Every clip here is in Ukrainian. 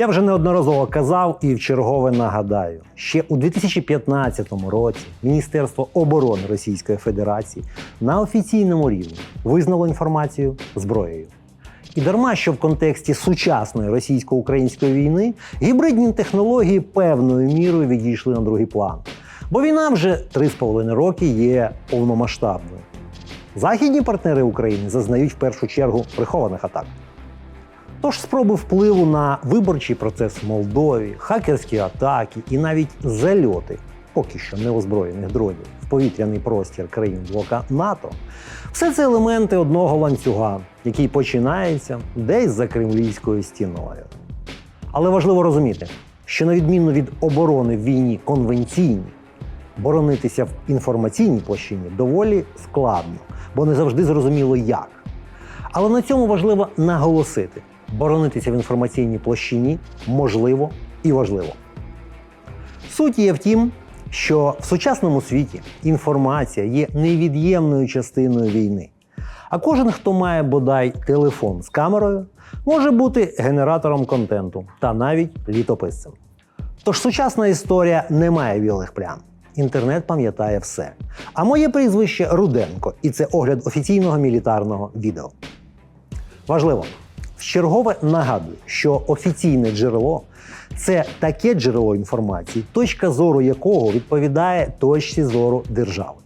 Я вже неодноразово казав і в чергове нагадаю: ще у 2015 році Міністерство оборони Російської Федерації на офіційному рівні визнало інформацію зброєю. І дарма, що в контексті сучасної російсько-української війни гібридні технології певною мірою відійшли на другий план. Бо війна вже 3,5 роки є повномасштабною. Західні партнери України зазнають в першу чергу прихованих атак. Тож спроби впливу на виборчий процес в Молдові, хакерські атаки і навіть зальоти поки що неозброєних дронів в повітряний простір країн блока НАТО все це елементи одного ланцюга, який починається десь за кремлівською стіною. Але важливо розуміти, що на відміну від оборони в війні конвенційній, боронитися в інформаційній площині доволі складно, бо не завжди зрозуміло як. Але на цьому важливо наголосити: боронитися в інформаційній площині можливо і важливо. Суть є в тім, що в сучасному світі інформація є невід'ємною частиною війни. А кожен, хто має бодай телефон з камерою, може бути генератором контенту та навіть літописцем. Тож сучасна історія не має білих плям. Інтернет пам'ятає все. А моє прізвище Руденко, і це огляд офіційного мілітарного відео. Важливо, вчергове нагадую, що офіційне джерело це таке джерело інформації, точка зору якого відповідає точці зору держави.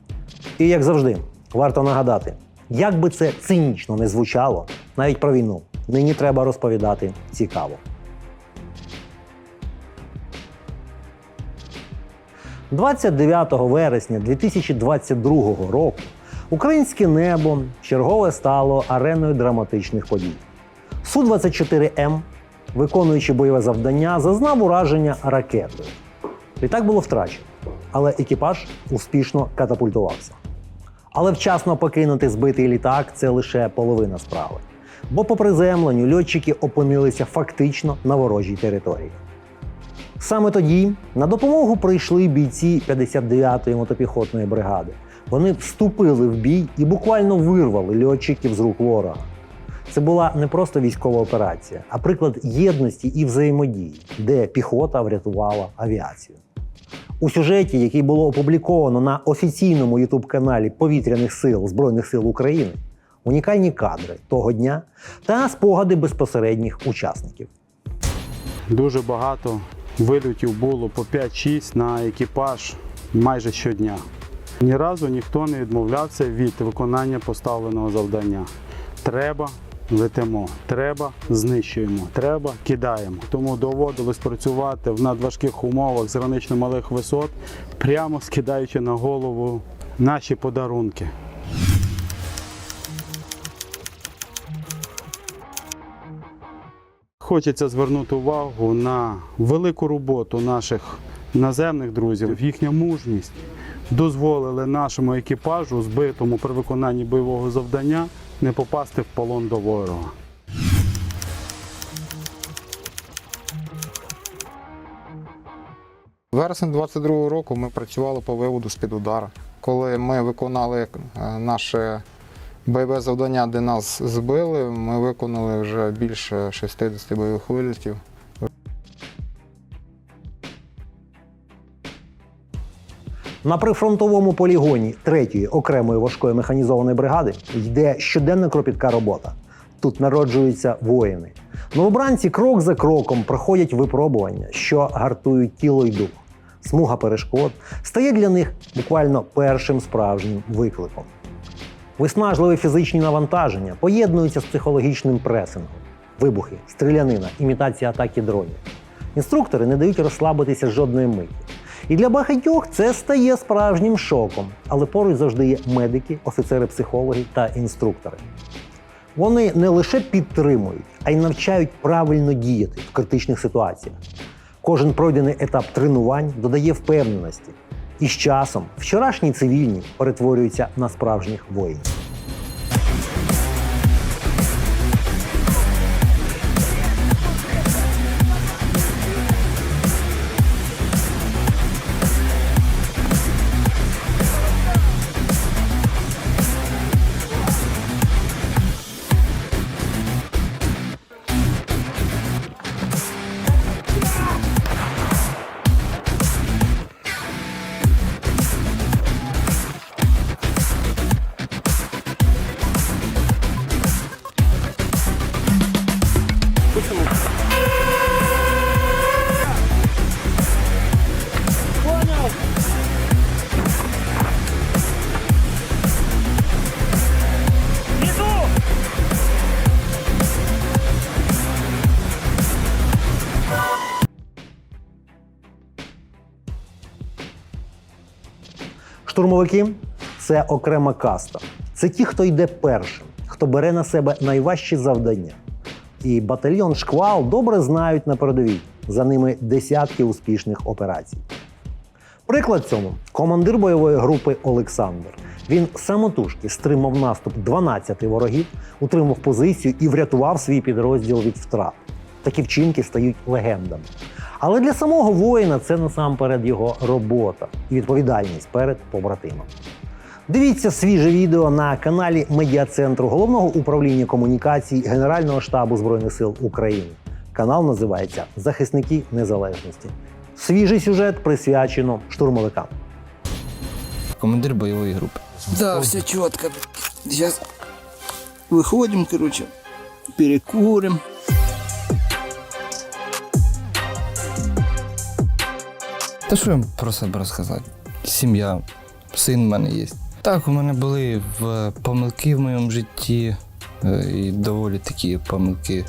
І як завжди, варто нагадати, як би це цинічно не звучало, навіть про війну нині треба розповідати цікаво. 29 вересня 2022 року українське небо чергове стало ареною драматичних подій. Су-24М, виконуючи бойове завдання, зазнав ураження ракетою. Літак було втрачено, але екіпаж успішно катапультувався. Але вчасно покинути збитий літак це лише половина справи. Бо по приземленню льотчики опинилися фактично на ворожій території. Саме тоді на допомогу прийшли бійці 59-ї мотопіхотної бригади. Вони вступили в бій і буквально вирвали льотчиків з рук ворога. Це була не просто військова операція, а приклад єдності і взаємодії, де піхота врятувала авіацію. У сюжеті, який було опубліковано на офіційному ютуб-каналі Повітряних сил Збройних сил України, унікальні кадри того дня та спогади безпосередніх учасників. Дуже багато вильотів було по 5-6 на екіпаж майже щодня. Ні разу ніхто не відмовлявся від виконання поставленого завдання. Треба летимо, треба знищуємо, треба кидаємо. Тому доводилось працювати в надважких умовах з гранично малих висот, прямо скидаючи на голову наші подарунки. Хочеться звернути увагу на велику роботу наших наземних друзів. Їхня мужність дозволили нашому екіпажу, збитому при виконанні бойового завдання, не попасти в полон до ворога. Вересень 22-го року ми працювали по виводу з-під удара. Коли ми виконали е, наше бойове завдання, де нас збили, ми виконали вже більше 60 бойових вилітів. На прифронтовому полігоні 3-ї окремої важкої механізованої бригади йде щоденна кропітка робота. Тут народжуються воїни. Новобранці крок за кроком проходять випробування, що гартують тіло й дух. Смуга перешкод стає для них буквально першим справжнім викликом. Виснажливі фізичні навантаження поєднуються з психологічним пресингом, вибухи, стрілянина, імітація атаки дронів. Інструктори не дають розслабитися жодної миті. І для багатьох це стає справжнім шоком, але поруч завжди є медики, офіцери-психологи та інструктори. Вони не лише підтримують, а й навчають правильно діяти в критичних ситуаціях. Кожен пройдений етап тренувань додає впевненості. І з часом вчорашні цивільні перетворюються на справжніх воїнів. Штурмовики це окрема каста. Це ті, хто йде першим, хто бере на себе найважчі завдання. І батальйон шквал добре знають на передовій. За ними десятки успішних операцій. Приклад цьому командир бойової групи Олександр. Він самотужки стримав наступ 12 ворогів, утримав позицію і врятував свій підрозділ від втрат. Такі вчинки стають легендами. Але для самого воїна це насамперед його робота і відповідальність перед побратимом. Дивіться свіже відео на каналі Медіа-центру головного управління комунікацій Генерального штабу Збройних сил України. Канал називається Захисники Незалежності. Свіжий сюжет присвячено штурмовикам. командир бойової групи. Да, все четко. Сейчас выходим, короче, перекурим. Та що я про себе розказати? Сім'я, син в мене є. Так, у мене були в помилки в моєму житті, е, і доволі такі помилки.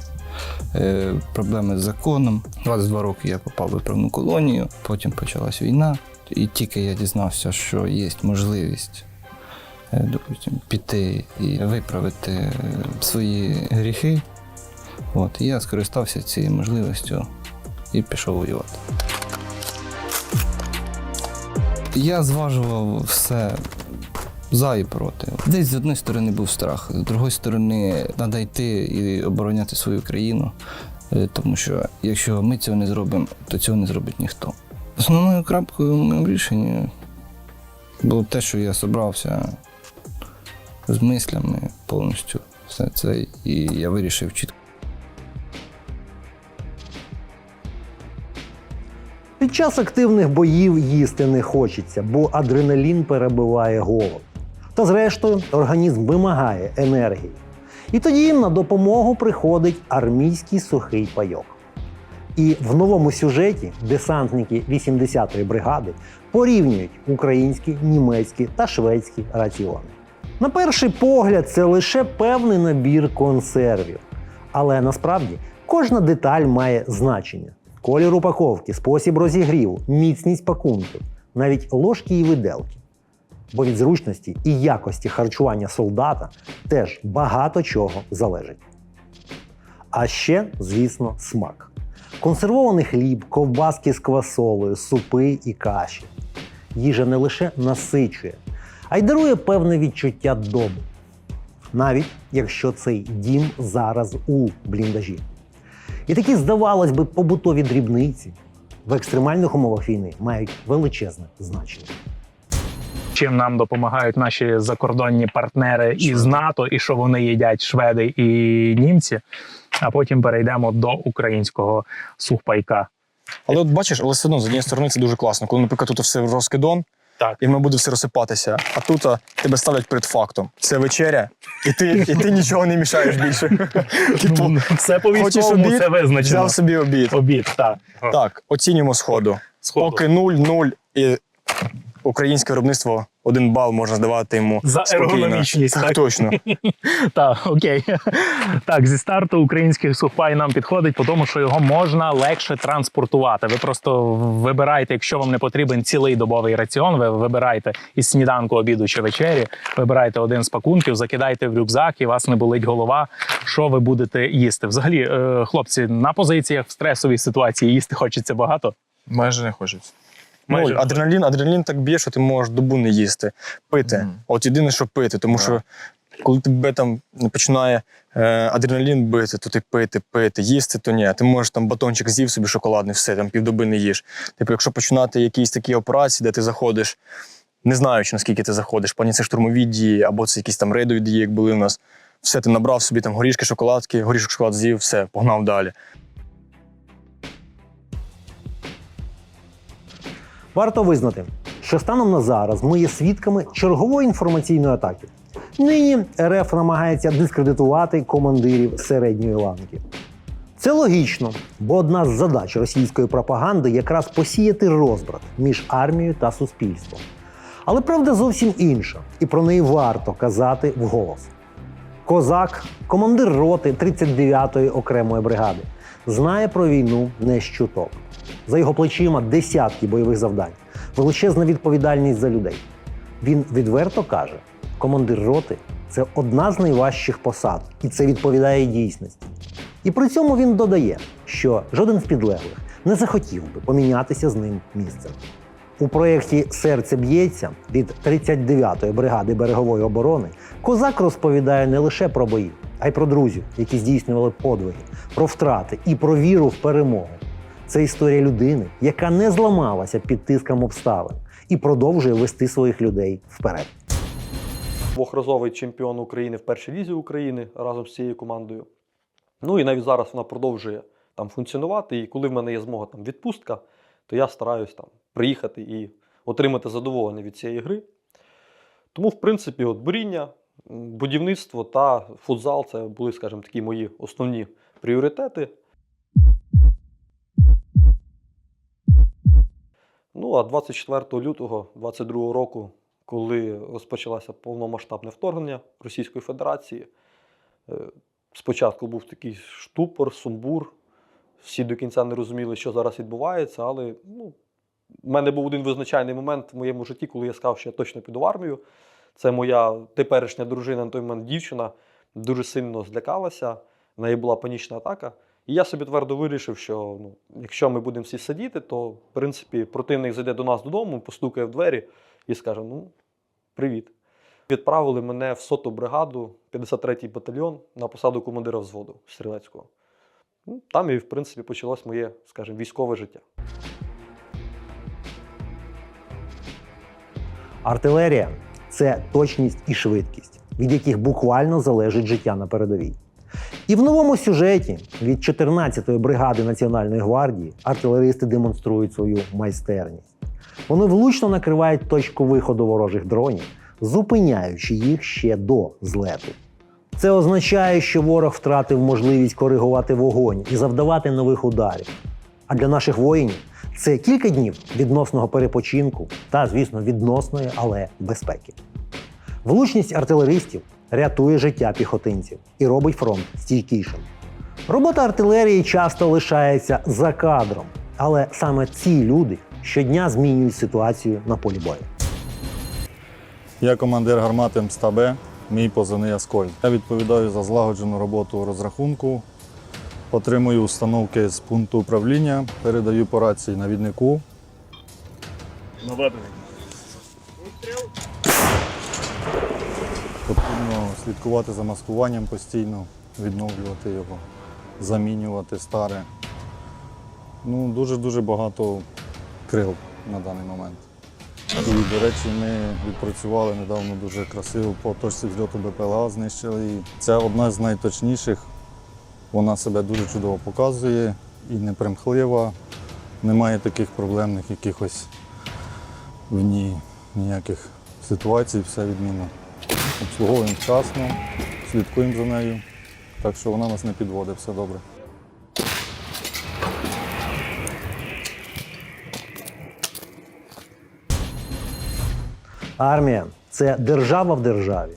Е, Проблеми з законом. 22 роки я попав в виправну колонію, потім почалась війна. І тільки я дізнався, що є можливість е, допустим, піти і виправити е, свої гріхи. От, і я скористався цією можливістю і пішов воювати. Я зважував все за і проти. Десь з однієї сторони був страх, з другої сторони, треба йти і обороняти свою країну. Е, Тому що якщо ми цього не зробимо, то цього не зробить ніхто. Основною крапкою в моєму рішенні було те, що я зібрався з мислями повністю все це, і я вирішив чітко. Час активних боїв їсти не хочеться, бо адреналін перебиває голод. Та зрештою, організм вимагає енергії. І тоді на допомогу приходить армійський сухий пайок. І в новому сюжеті десантники 80-ї бригади порівнюють українські, німецькі та шведські раціони. На перший погляд, це лише певний набір консервів. Але насправді кожна деталь має значення: колір упаковки, спосіб розігріву, міцність пакунків, навіть ложки і виделки. Бо від зручності і якості харчування солдата теж багато чого залежить. А ще, звісно, смак. Консервований хліб, ковбаски з квасолою, супи і каші. Їжа не лише насичує, а й дарує певне відчуття дому. Навіть якщо цей дім зараз у бліндажі. І такі, здавалось би, побутові дрібниці в екстремальних умовах війни мають величезне значення. чим нам допомагають наші закордонні партнери із НАТО, і що вони їдять шведи і німці. А потім перейдемо до українського сухпайка. Але от бачиш, але все одно з однієї сторони це дуже класно. Коли, наприклад, тут все розкидон, Так. і воно буде все розсипатися. А тут а, тебе ставлять перед фактом. Це вечеря, і ти, і ти нічого не мішаєш більше. Типу, Все по військовому, це визначено. взяв собі обід. Обід, так. Так, оцінюємо сходу. Сходу. Поки 0-0 і українське виробництво один бал можна здавати йому. За спокійно. ергономічність, Так, так? точно. Так, окей. Так, зі старту український сухпай нам підходить, тому що його можна легше транспортувати. Ви просто вибираєте, якщо вам не потрібен цілий добовий раціон, ви вибираєте із сніданку, обіду чи вечері, вибираєте один з пакунків, закидаєте в рюкзак, і вас не болить голова. Що ви будете їсти? Взагалі, е, хлопці, на позиціях в стресовій ситуації їсти хочеться багато. Майже не хочеться. Майже Нуль. Адреналін, адреналін так б'є, що ти можеш добу не їсти. Пити. Мгм. От єдине, що пити. Тому що коли тебе там починає е, адреналін бити, то ти пити, пити, їсти, то ні. Ти можеш там батончик з'їв собі шоколадний, все, там півдоби не їш. Типу, якщо починати якісь такі операції, де ти заходиш, не знаючи, наскільки ти заходиш, пані це штурмові дії, або це якісь там рейдові дії, як були у нас. Все, ти набрав собі там горішки, шоколадки, горішок шоколад з'їв, все, погнав далі. Варто визнати, що станом на зараз ми є свідками чергової інформаційної атаки. Нині РФ намагається дискредитувати командирів середньої ланки. Це логічно, бо одна з задач російської пропаганди якраз посіяти розбрат між армією та суспільством. Але правда зовсім інша, і про неї варто казати вголос. Козак, командир роти 39-ї окремої бригади, знає про війну не з чуток. За його плечима десятки бойових завдань, величезна відповідальність за людей. Він відверто каже: командир роти це одна з найважчих посад, і це відповідає дійсності. І при цьому він додає, що жоден з підлеглих не захотів би помінятися з ним місцем. У проєкті Серце б'ється від 39-ї бригади берегової оборони козак розповідає не лише про бої, а й про друзів, які здійснювали подвиги, про втрати і про віру в перемогу. Це історія людини, яка не зламалася під тиском обставин і продовжує вести своїх людей вперед. двохразовий чемпіон України в першій лізі України разом з цією командою. Ну і навіть зараз вона продовжує там функціонувати. І коли в мене є змога там відпустка, то я стараюсь там приїхати і отримати задоволення від цієї гри. Тому, в принципі, от буріння, будівництво та футзал це були, скажімо, такі мої основні пріоритети. Ну а 24 лютого 2022 року, коли розпочалося повномасштабне вторгнення Російської Федерації, е, спочатку був такий штупор, сумбур. Всі до кінця не розуміли, що зараз відбувається, але ну, в мене був один визначальний момент в моєму житті, коли я сказав, що я точно піду в армію. Це моя теперішня дружина, на той момент дівчина, дуже сильно злякалася. В неї була панічна атака. І я собі твердо вирішив, що ну, якщо ми будемо всі сидіти, то в принципі противник зайде до нас додому, постукає в двері і скаже: Ну, привіт. Відправили мене в соту бригаду, 53-й батальйон на посаду командира взводу стрілецького. Ну, там і, в принципі, почалось моє, скажімо, військове життя. Артилерія це точність і швидкість, від яких буквально залежить життя на передовій. І в новому сюжеті від 14-ї бригади Національної гвардії артилеристи демонструють свою майстерність. Вони влучно накривають точку виходу ворожих дронів, зупиняючи їх ще до злету. Це означає, що ворог втратив можливість коригувати вогонь і завдавати нових ударів. А для наших воїнів це кілька днів відносного перепочинку та, звісно, відносної, але безпеки. Влучність артилеристів рятує життя піхотинців і робить фронт стійкішим. Робота артилерії часто лишається за кадром, але саме ці люди щодня змінюють ситуацію на полі бою. Я командир гармати МСТА-Б, мій позивний Аскольд. Я відповідаю за злагоджену роботу розрахунку, отримую установки з пункту управління, передаю по рації навіднику. Потрібно слідкувати за маскуванням постійно, відновлювати його, замінювати старе. Ну, дуже-дуже багато крил на даний момент. І, до речі, ми відпрацювали недавно дуже красиво по точці зльоту БПЛА, знищили її. Це одна з найточніших. Вона себе дуже чудово показує і непримхлива. Немає таких проблемних якихось в ній ніяких ситуацій, все відмінно. Обслуговуємо вчасно, слідкуємо за нею, так що вона нас не підводить, все добре. Армія це держава в державі.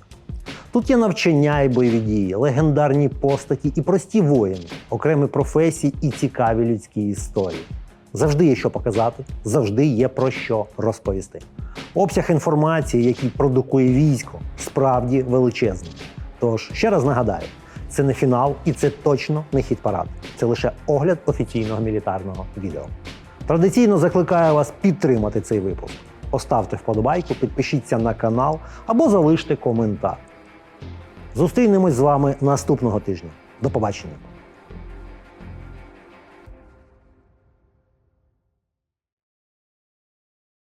Тут є навчання і бойові дії, легендарні постаті і прості воїни, окремі професії і цікаві людські історії. Завжди є що показати, завжди є про що розповісти. Обсяг інформації, який продукує військо, справді величезний. Тож ще раз нагадаю, це не фінал і це точно не хід парад. Це лише огляд офіційного мілітарного відео. Традиційно закликаю вас підтримати цей випуск. Поставте вподобайку, підпишіться на канал або залиште коментар. Зустрінемось з вами наступного тижня. До побачення.